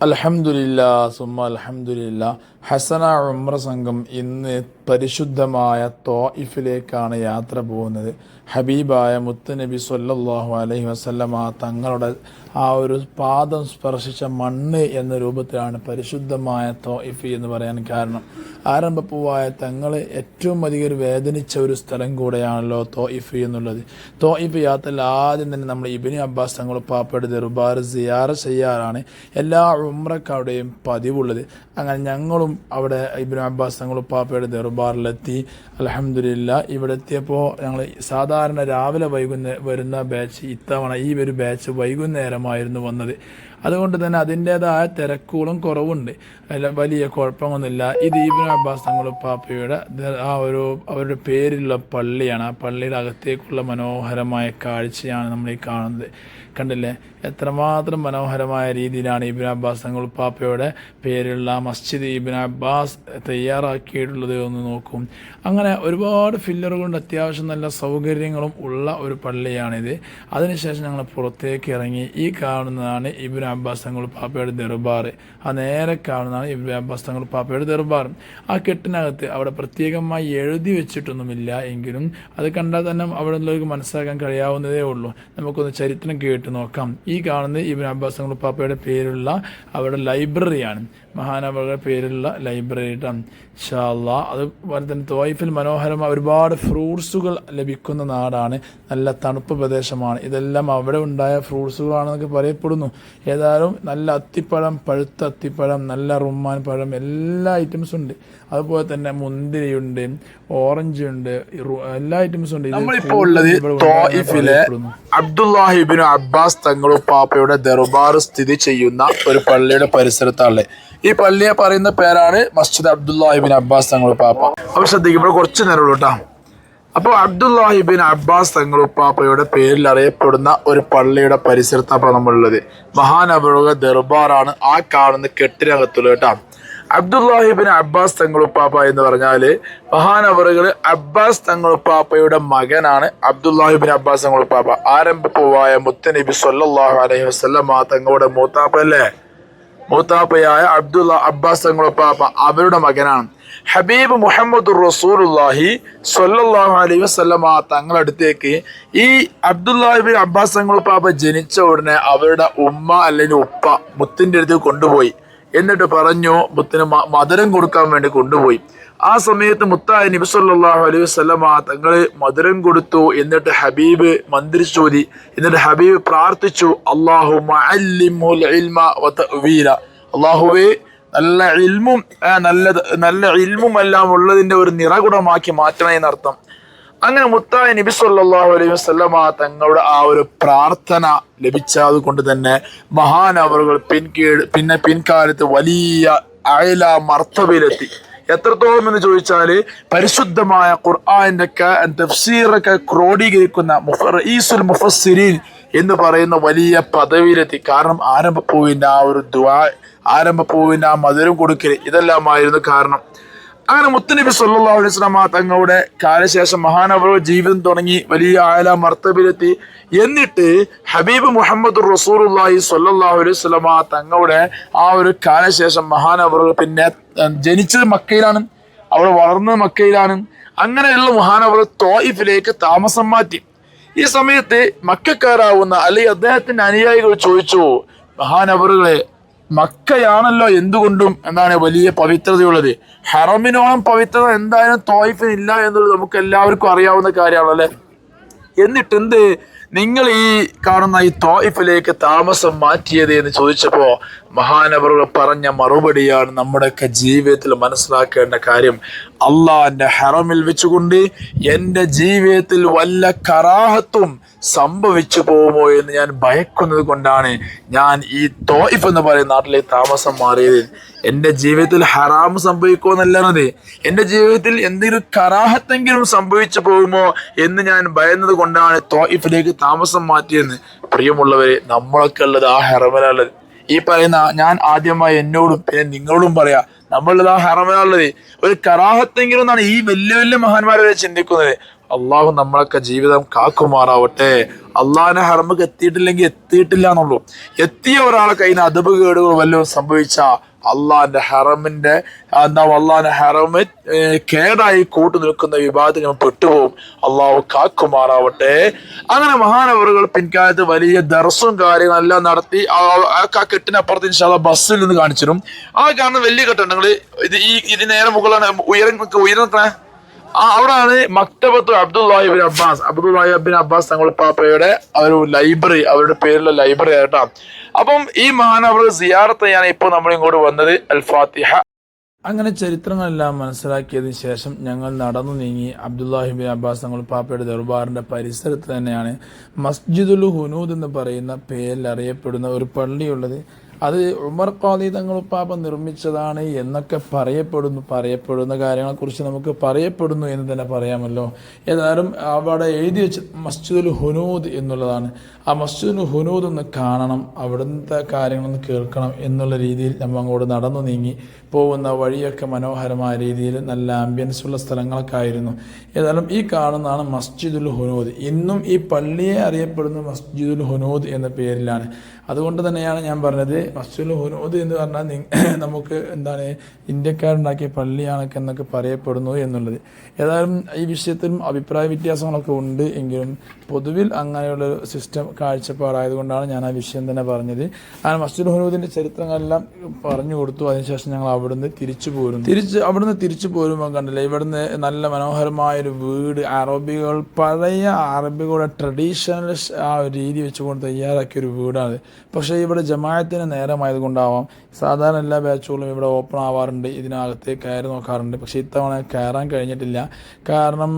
അൽഹംദുലില്ല സുമ അലഹമുല്ല ഹസന ഉമ്ര സംഘം ഇന്ന് പരിശുദ്ധമായ തോയിഫിലേക്കാണ് യാത്ര പോകുന്നത്. ഹബീബായ മുത്തുനബി സല്ലാഹു അലഹി വസല്ലമ തങ്ങളുടെ ആ ഒരു പാദം സ്പർശിച്ച മണ്ണ് എന്ന രൂപത്തിലാണ് പരിശുദ്ധമായ തോയിഫ് എന്ന് പറയാൻ കാരണം. ആരംഭപ്പൂവായ തങ്ങളെ ഏറ്റവും അധികം വേദനിച്ച ഒരു സ്ഥലം കൂടെയാണല്ലോ തോയിഫ് എന്നുള്ളത്. തോയിഫ് യാത്രയിൽ ആദ്യം തന്നെ നമ്മൾ ഇബിനി അബ്ബാസ് തങ്ങൾ പാപ്പയുടെ ദർബാർ സിയാർ ചെയ്യാറാണ് എല്ലാ ഉമ്രക്കാരുടെയും പതിവുള്ളത്. അങ്ങനെ ഞങ്ങളും അവിടെ ഇബിനു അബ്ബാസ് തങ്ങൾ പാപ്പയുടെ ദർബാറിലെത്തി. അലഹമില്ല ഇവിടെ എത്തിയപ്പോൾ ഞങ്ങൾ സാധാരണ രാവിലെ വൈകുന്നേരം വരുന്ന ബാച്ച് ഇത്തവണ ഈ ഒരു ബാച്ച് വൈകുന്നേരമായിരുന്നു വന്നത്. അതുകൊണ്ട് തന്നെ അതിന്റെതായ തിരക്കുകളും കുറവുണ്ട്. വലിയ കുഴപ്പമൊന്നുമില്ല. ഇത് ഇബിൻ അബ്ബാസ് തങ്ങൾ പാപ്പയുടെ ആ ഒരു അവരുടെ പേരിലുള്ള പള്ളിയാണ്. ആ പള്ളിയുടെ അകത്തേക്കുള്ള മനോഹരമായ കാഴ്ചയാണ് നമ്മൾ ഈ കാണുന്നത്. കണ്ടില്ലേ? എത്രമാത്രം മനോഹരമായ രീതിയിലാണ് ഇബിൻ അബ്ബാസ് തങ്ങൾ പാപ്പയുടെ പേരിലുള്ള മസ്ജിദ് ഇബിൻ അബ്ബാസ് തയ്യാറാക്കിയിട്ടുള്ളത് എന്ന് നോക്കും. അങ്ങനെ ഒരുപാട് ഫില്ലറുകളുണ്ട് അത്യാവശ്യം നല്ല സൗകര്യങ്ങളും ഉള്ള ഒരു പള്ളിയാണിത്. അതിനുശേഷം ഞങ്ങൾ പുറത്തേക്ക് ഇറങ്ങി ഈ കാണുന്നതാണ് ഇബിൻ അബ്ബാസ് തങ്ങൾ പാപ്പയുടെ ദർബാർ ആ നേരെ കാണുന്നതാണ് ഇബ്നു അബ്ബാസ് തങ്ങൾ പാപ്പയുടെ ദർബാർ ആ കെട്ടിനകത്ത് അവിടെ പ്രത്യേകമായി എഴുതി വെച്ചിട്ടൊന്നുമില്ല എങ്കിലും അത് കണ്ടാൽ തന്നെ അവിടെ ഉള്ളവർക്ക് മനസ്സിലാക്കാൻ കഴിയാവുന്നതേ ഉള്ളൂ. നമുക്കൊന്ന് ചരിത്രം കേട്ട് നോക്കാം. ഈ കാണുന്നത് ഇബ്നു അബ്ബാസ് തങ്ങൾ പാപ്പയുടെ പേരുള്ള അവിടെ ലൈബ്രറിയാണ്. മഹാനവരുടെ പേരുള്ള ലൈബ്രറി ഷാല്ല അതുപോലെ തന്നെ തോയിഫിൽ മനോഹരമായ ഒരുപാട് ഫ്രൂട്ട്സുകൾ ലഭിക്കുന്ന നാടാണ്. നല്ല തണുപ്പ് പ്രദേശമാണ്. ഇതെല്ലാം അവിടെ ഉണ്ടായ ഫ്രൂട്ട്സുകളാണെന്നൊക്കെ പറയപ്പെടുന്നു. ഏതായാലും നല്ല അത്തിപ്പഴം പഴുത്ത അത്തിപ്പഴം നല്ല റുമ്മാൻ പഴം എല്ലാ ഐറ്റംസും ഉണ്ട്. അതുപോലെ തന്നെ മുന്തിരിയുണ്ട് ഓറഞ്ച് ഉണ്ട് എല്ലാ ഐറ്റംസും ഉണ്ട്. നമ്മളിപ്പോ ഉള്ളത് തോയിഫിലെ അബ്ദുല്ലാഹിബിൻ അബ്ബാസ് തങ്ങളും പാപ്പയുടെ ദർബാർ സ്ഥിതി ചെയ്യുന്ന ഒരു പള്ളിയുടെ പരിസരത്താണ്. ഈ പള്ളിയെ പറയുന്ന പേരാണ് മസ്ജിദ് അബ്ദുല്ലാഹിബിൻ അബ്ബാസ് തങ്ങളും പാപ്പ അപ്പൊ ശ്രദ്ധിക്കുമ്പോൾ കുറച്ച് നേരമുള്ളൂ കേട്ടോ. അപ്പോൾ അബ്ദുല്ലാഹിബിൻ അബ്ബാസ് തങ്ങളുപ്പാപ്പയുടെ പാപ്പയുടെ പേരിൽ അറിയപ്പെടുന്ന ഒരു പള്ളിയുടെ പരിസരത്താണ് നമ്മളുള്ളത്. മഹാനബറുക ദർബാറാണ് ആ കാണുന്ന കെട്ടിനകത്തുള്ളത് കേട്ടോ. അബ്ദുല്ലാഹിബിൻ അബ്ബാസ് തങ്ങളുപ്പാപ്പ എന്ന് പറഞ്ഞാൽ മഹാനവറുകൾ അബ്ബാസ് തങ്ങളുപ്പാപ്പയുടെ മകനാണ് അബ്ദുല്ലാഹിബിൻ അബ്ബാസ് തങ്ങളുപ്പാപ്പ ആരംഭപ്പൂവായ മുത്തനബി സല്ലല്ലാഹു അലൈഹി വസല്ലമ തങ്ങളുടെ മൂത്താപ്പ അല്ലേ? മൂത്താപ്പയായ അബ്ദുല്ല അബ്ബാസ് തങ്ങളുപ്പാപ്പ അവരുടെ മകനാണ്. ഹബീബ് മുഹമ്മദ് റസൂലുല്ലാഹി സ്വല്ലല്ലാഹു അലൈഹി വസല്ലമ തങ്ങളടുത്തേക്ക് ഈ അബ്ദുല്ലാഹിബിൻ അബ്ബാസ് പാപ്പ ജനിച്ച ഉടനെ അവരുടെ ഉമ്മ അല്ലെങ്കിൽ ഉപ്പ മുത്തിന്റെ അടുത്ത് കൊണ്ടുപോയി. എന്നിട്ട് പറഞ്ഞു മുത്തിന് മധുരം കൊടുക്കാൻ വേണ്ടി കൊണ്ടുപോയി. ആ സമയത്ത് മുത്തായ നബി സല്ലാഹു അലൈഹി വസല്ലമ തങ്ങൾ മധുരം കൊടുത്തു. എന്നിട്ട് ഹബീബ് മന്ത്രിച്ചോതി എന്നിട്ട് ഹബീബ് പ്രാർത്ഥിച്ചു അള്ളാഹു അള്ളാഹുവേ നല്ല ഇൽമും നല്ല നല്ല ഇൽമും എല്ലാം ഉള്ളതിന്റെ ഒരു നിറകുടമാക്കി മാറ്റണേ എന്നർത്ഥം. അങ്ങനെ മുത്തായ നബി സല്ലാഹു അലൈഹി വസല്ലമ തങ്ങളുടെ ആ ഒരു പ്രാർത്ഥന ലഭിച്ചത് കൊണ്ട് തന്നെ മഹാനവറുകൾ പിൻകീഴ് പിന്നെ പിൻകാലത്ത് വലിയ അയല മർത്തബയിലെത്തി എത്രത്തോളം എന്ന് ചോദിച്ചാൽ പരിശുദ്ധമായ ഖുർആന്റെ തഫ്സീറൊക്കെ ക്രോഡീകരിക്കുന്ന മുഫർ ഈസുൽ മുഫസ്സിരീൻ എന്ന് പറയുന്ന വലിയ പദവിയിലെത്തി. കാരണം ആരംഭപ്പൂവിന്റെ ആ ഒരു ദ്വാ ആരംഭപ്പൂവിന്റെ ആ മധുരം കൊടുക്കൽ ഇതെല്ലാമായിരുന്നു കാരണം. അങ്ങനെ മുത്തനബി അലൈഹി വസല്ലമ തങ്ങളുടെ കാലശേഷം മഹാനവർ ജീവിതം തുടങ്ങി വലിയ ആയ മർത്തബിലെത്തി. എന്നിട്ട് ഹബീബ് മുഹമ്മദ് സ്വല്ലല്ലാഹു അലൈഹി വസല്ലമ തങ്ങളുടെ ആ ഒരു കാലശേഷം മഹാനവർ പിന്നെ ജനിച്ചത് മക്കയിലാണ്. അവൾ വളർന്നത് മക്കയിലാണ്. അങ്ങനെയുള്ള മഹാനവർ തോയിഫിലേക്ക് താമസം മാറ്റി. ഈ സമയത്ത് മക്കാരാവുന്ന അല്ലെങ്കിൽ അദ്ദേഹത്തിന്റെ അനുയായികൾ ചോദിച്ചു മഹാനവറുകളെ മക്കയാണല്ലോ എന്തുകൊണ്ടും എന്താണ് വലിയ പവിത്രതയുള്ളത്. ഹറമിനോളം പവിത്രത എന്തായാലും തോയിഫിന് ഇല്ല എന്നുള്ളത് നമുക്ക് എല്ലാവർക്കും അറിയാവുന്ന കാര്യമാണ് അല്ലെ? എന്നിട്ട് എന്ത് നിങ്ങൾ ഈ കാണുന്ന ഈ തോയിഫിലേക്ക് താമസം മാറ്റിയത് എന്ന് ചോദിച്ചപ്പോ മഹാനവറുകൾ പറഞ്ഞ മറുപടിയാണ് നമ്മുടെയൊക്കെ ജീവിതത്തിൽ മനസ്സിലാക്കേണ്ട കാര്യം. അള്ളാന്റെ ഹറമിൽ വെച്ചുകൊണ്ട് എന്റെ ജീവിതത്തിൽ വല്ല കറാഹത്തും സംഭവിച്ചു പോകുമോ എന്ന് ഞാൻ ഭയക്കുന്നത് കൊണ്ടാണ് ഞാൻ ഈ തോയിഫ് എന്ന് പറയുന്ന നാട്ടിലെ താമസം മാറിയത്. എന്റെ ജീവിതത്തിൽ ഹറാം സംഭവിക്കുമോ എന്നല്ലാതെ എന്റെ ജീവിതത്തിൽ എന്തെങ്കിലും കറാഹത്തെങ്കിലും സംഭവിച്ചു പോകുമോ എന്ന് ഞാൻ ഭയന്നത് കൊണ്ടാണ് തോയിഫിലേക്ക് താമസം മാറ്റിയെന്ന്. പ്രിയമുള്ളവരെ നമ്മളൊക്കെ ഉള്ളത് ആ ഹറമിലുള്ളത് ഈ പറയുന്ന ഞാൻ ആദ്യമായി എന്നോടും പിന്നെ നിങ്ങളോടും പറയാ നമ്മളിതാ ആ ഹറമിലുള്ളത് ഒരു കറാഹത്തെങ്കിലും എന്നാണ് ഈ വലിയ വലിയ മഹാന്മാരെ ചിന്തിക്കുന്നത്. അള്ളാഹു നമ്മളൊക്കെ ജീവിതം കാക്കുമാറാവട്ടെ. അള്ളാഹിനെ ഹറമക്ക് എത്തിയിട്ടില്ലെങ്കിൽ എത്തിയിട്ടില്ല എന്നുള്ളൂ. എത്തിയ ഒരാളെ കയ്യിൽ നിന്ന് കേടുകൾ വല്ലതും സംഭവിച്ച അള്ളാഹിന്റെ ഹറമിന്റെ എന്താ അള്ളാഹിന്റെ ഹറമ് കേടായി കൂട്ടു നിൽക്കുന്ന വിവാദത്തിൽ നമ്മൾ പെട്ടുപോകും. അള്ളാഹു കാക്കുമാറാവട്ടെ. അങ്ങനെ മഹാനവറുകൾ പിൻകാലത്ത് വലിയ ദർസും കാര്യങ്ങളെല്ലാം നടത്തി ആ കെട്ടിനപ്പുറത്ത് ഇൻഷാല്ല ബസ്സിൽ നിന്ന് കാണിച്ചിരും. ആ കാണുന്ന വലിയ കെട്ടുണ്ടെങ്കിൽ ഇത് ഈ ഇത് നേരെ മുകളിലാണ് ഉയരം ഉയരം നിൽക്കണേ? അവിടാണ് മക്തബത്ത് അബ്ദുല്ലാഹിബിൻ അബ്ബാസ്. അബ്ദുല്ലാഹിബിൻ അബ്ബാസ് തങ്ങളുടെ പാപ്പയുടെ ഒരു ലൈബ്രറി അവരുടെ പേരിലെ ലൈബ്രറി ആയിട്ടാ അപ്പം ഈ മഹാനവർ സിയാറത്ത് ചെയ്യാൻ ഇപ്പോൾ നമ്മൾ ഇങ്ങോട്ട് വന്നത് അൽ ഫാത്തിഹ അങ്ങനെ ചരിത്രങ്ങളെല്ലാം മനസ്സിലാക്കിയതിന് ശേഷം ഞങ്ങൾ നടന്നു നീങ്ങി. അബ്ദുല്ലാഹിബിൻ അബ്ബാസ് തങ്ങൾ പാപ്പയുടെ ദർബാറിന്റെ പരിസരത്ത് തന്നെയാണ്. മസ്ജിദുൽ ഹുനൂദ് എന്ന് പറയുന്ന പേരിൽ അറിയപ്പെടുന്ന ഒരു പള്ളിയുള്ളത് അത് ഉമർ ഖാദി തങ്ങൾ നിർമ്മിച്ചതാണ് എന്നൊക്കെ പറയപ്പെടുന്നു പറയപ്പെടുന്ന കാര്യങ്ങളെക്കുറിച്ച് നമുക്ക് പറയപ്പെടുന്നു എന്ന് തന്നെ പറയാമല്ലോ. ഏതായാലും അവിടെ എഴുതി വെച്ച മസ്ജിദുൽ ഹുനൂദ് എന്നുള്ളതാണ്. ആ മസ്ജിദുൽ ഹുനൂദ് ഒന്ന് കാണണം അവിടുത്തെ കാര്യങ്ങളൊന്ന് കേൾക്കണം എന്നുള്ള രീതിയിൽ നമ്മൾ അങ്ങോട്ട് നടന്നു നീങ്ങി. പോകുന്ന വഴിയൊക്കെ മനോഹരമായ രീതിയിൽ നല്ല ആംബിയൻസ് ഉള്ള സ്ഥലങ്ങളൊക്കെ ആയിരുന്നു ഏതായാലും ഈ കാണുന്നതാണ് മസ്ജിദുൽ ഹുനൂദ് ഇന്നും ഈ പള്ളിയെ അറിയപ്പെടുന്ന മസ്ജിദുൽ ഹുനൂദ് എന്ന പേരിലാണ്. അതുകൊണ്ട് തന്നെയാണ് ഞാൻ പറഞ്ഞത് മസ്ജിദുൽ ഹുനൂദ് എന്ന് പറഞ്ഞാൽ നമുക്ക് എന്താണ് ഇന്ത്യക്കാരുണ്ടാക്കിയ പള്ളിയാണൊക്കെ എന്നൊക്കെ പറയപ്പെടുന്നു എന്നുള്ളത്. ഏതായാലും ഈ വിഷയത്തിലും അഭിപ്രായ വ്യത്യാസങ്ങളൊക്കെ ഉണ്ട് എങ്കിലും പൊതുവിൽ അങ്ങനെയുള്ള സിസ്റ്റം കാഴ്ചപ്പാടായതുകൊണ്ടാണ് ഞാൻ ആ വിഷയം തന്നെ പറഞ്ഞത്. ആ മസ്ജിദ് ഹുനൂദിന്റെ ചരിത്രങ്ങളെല്ലാം പറഞ്ഞു കൊടുത്തു. അതിനുശേഷം ഞങ്ങൾ അവിടുന്ന് തിരിച്ചു പോരും തിരിച്ച് അവിടുന്ന് തിരിച്ചു പോരുമ്പോൾ കണ്ടില്ലേ ഇവിടുന്ന് നല്ല മനോഹരമായൊരു വീട് അറബികൾ പഴയ അറബികളുടെ ട്രഡീഷണൽ ആ രീതി വെച്ചുകൊണ്ട് തയ്യാറാക്കിയ ഒരു വീടാണ്. പക്ഷേ ഇവിടെ ജമായത്തിന് നേരമായത് കൊണ്ടാവാം സാധാരണ എല്ലാ ബാച്ചുകളും ഇവിടെ ഓപ്പൺ ആവാറുണ്ട് ഇതിനകത്ത് കയറി നോക്കാറുണ്ട്. പക്ഷേ ഇത്തവണ കയറാൻ കഴിഞ്ഞിട്ടില്ല. കാരണം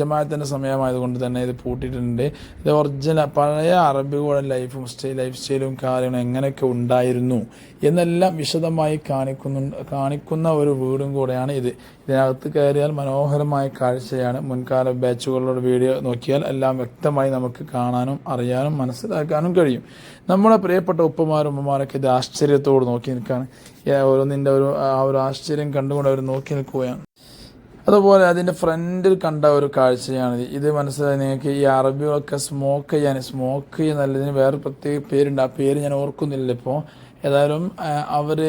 ജമായത്തിന്റെ സമയമായതുകൊണ്ട് തന്നെ ഇത് പൂട്ടിയിട്ടുണ്ട്. ഇത് ഒറിജിനൽ പഴയ അറബികളുടെ ലൈഫും സ്റ്റൈ ലൈഫ് സ്റ്റൈലും കാര്യങ്ങളും എങ്ങനെയൊക്കെ ഉണ്ടായിരുന്നു എന്നെല്ലാം വിശദമായി കാണിക്കുന്നുണ്ട് കാണിക്കുന്ന ഒരു വീടും കൂടെയാണ് ഇത്. ഇതിനകത്ത് കയറിയാൽ മനോഹരമായ കാഴ്ചയാണ്. മുൻകാല ബാച്ചുകളുടെ വീഡിയോ നോക്കിയാൽ എല്ലാം വ്യക്തമായി നമുക്ക് കാണാനും അറിയാനും മനസ്സിലാക്കാനും കഴിയും. നമ്മുടെ പ്രിയപ്പെട്ട ഉപ്പമാരും ഉമ്മമാരൊക്കെ ഇത് ആശ്ചര്യത്തോട് നോക്കി നിൽക്കുകയാണ്. ഓരോന്നിന്റെ ഒരു ആ ഒരു ആശ്ചര്യം കണ്ടുകൊണ്ട് അവർ നോക്കി നിൽക്കുകയാണ്. അതുപോലെ അതിന്റെ ഫ്രണ്ടിൽ കണ്ട ഒരു കാഴ്ചയാണിത്. ഇത് മനസ്സിലായി നിങ്ങൾക്ക് ഈ അറബികളൊക്കെ സ്മോക്ക് ചെയ്യാൻ സ്മോക്ക് ചെയ്യുന്നതിന് വേറെ പ്രത്യേക പേരുണ്ട്. ആ പേര് ഞാൻ ഓർക്കുന്നില്ല ഇപ്പോൾ. ഏതായാലും അവർ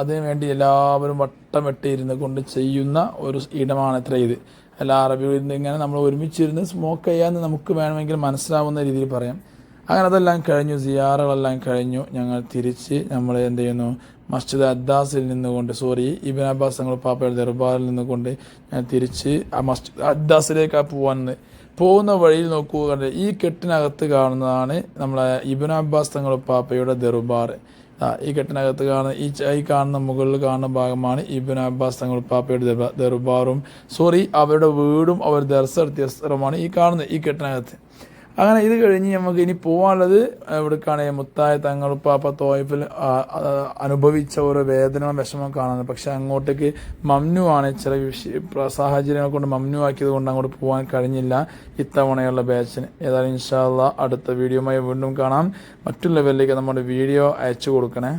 അതിനു വേണ്ടി എല്ലാവരും വട്ടമിട്ടിരുന്ന് കൊണ്ട് ചെയ്യുന്ന ഒരു ഇടമാണ് ഇത്ര ഇത്. എല്ലാ അറബികളിൽ ഇങ്ങനെ നമ്മൾ ഒരുമിച്ചിരുന്ന് സ്മോക്ക് ചെയ്യാമെന്ന് നമുക്ക് വേണമെങ്കിൽ മനസ്സിലാവുന്ന രീതിയിൽ പറയാം. അങ്ങനെ അതെല്ലാം കഴിഞ്ഞു സിയാറകളെല്ലാം കഴിഞ്ഞു. ഞങ്ങൾ തിരിച്ച് നമ്മൾ എന്ത് ചെയ്യുന്നു? മസ്ജിദ് അദ്ദാസിൽ നിന്നുകൊണ്ട് സോറി ഇബിൻ അബ്ബാസ് തങ്ങൾ പാപ്പയുടെ ദർബാറിൽ നിന്നുകൊണ്ട് ഞാൻ തിരിച്ച് ആ മസ്ജിദ് അദ്ദാസിലേക്കാണ് പോകാൻ പോകുന്ന വഴിയിൽ നോക്കുക ഈ കെട്ടിനകത്ത് കാണുന്നതാണ് നമ്മളെ ഇബിൻ അബ്ബാസ് തങ്ങൾ പാപ്പയുടെ ദർബാർ ഈ കെട്ടിനകത്ത് കാണുന്ന ഈ ഈ കാണുന്ന മുകളിൽ കാണുന്ന ഭാഗമാണ് ഇബിൻ അബ്ബാസ് തങ്ങൾ പാപ്പയുടെ ദർബാ- ദർബാറും സോറി അവരുടെ വീടും അവർ ദർശ നടത്തിയ സ്ഥലമാണ് ഈ കാണുന്ന ഈ കെട്ടിനകത്ത് അങ്ങനെ ഇത് കഴിഞ്ഞ് നമുക്ക് ഇനി പോകാനുള്ളത് എവിടേക്കാണ് മുത്തായ തങ്ങൾ പാപ്പ തോയ്പിൽ അനുഭവിച്ച ഓരോ വേദന വിഷമം കാണുന്നത്. പക്ഷെ അങ്ങോട്ടേക്ക് മമ്നു ആണ് ചില സാഹചര്യങ്ങൾ കൊണ്ട് മമ്നു ആക്കിയത് കൊണ്ട് അങ്ങോട്ട് പോകാൻ കഴിഞ്ഞില്ല. ഇത്തവണയുള്ള ബാച്ചിന് ഏതായാലും ഇൻഷാല്ല അടുത്ത വീഡിയോയുമായി വീണ്ടും കാണാം. മറ്റു ലെവലിലേക്ക് നമ്മുടെ വീഡിയോ അയച്ചു കൊടുക്കണേ.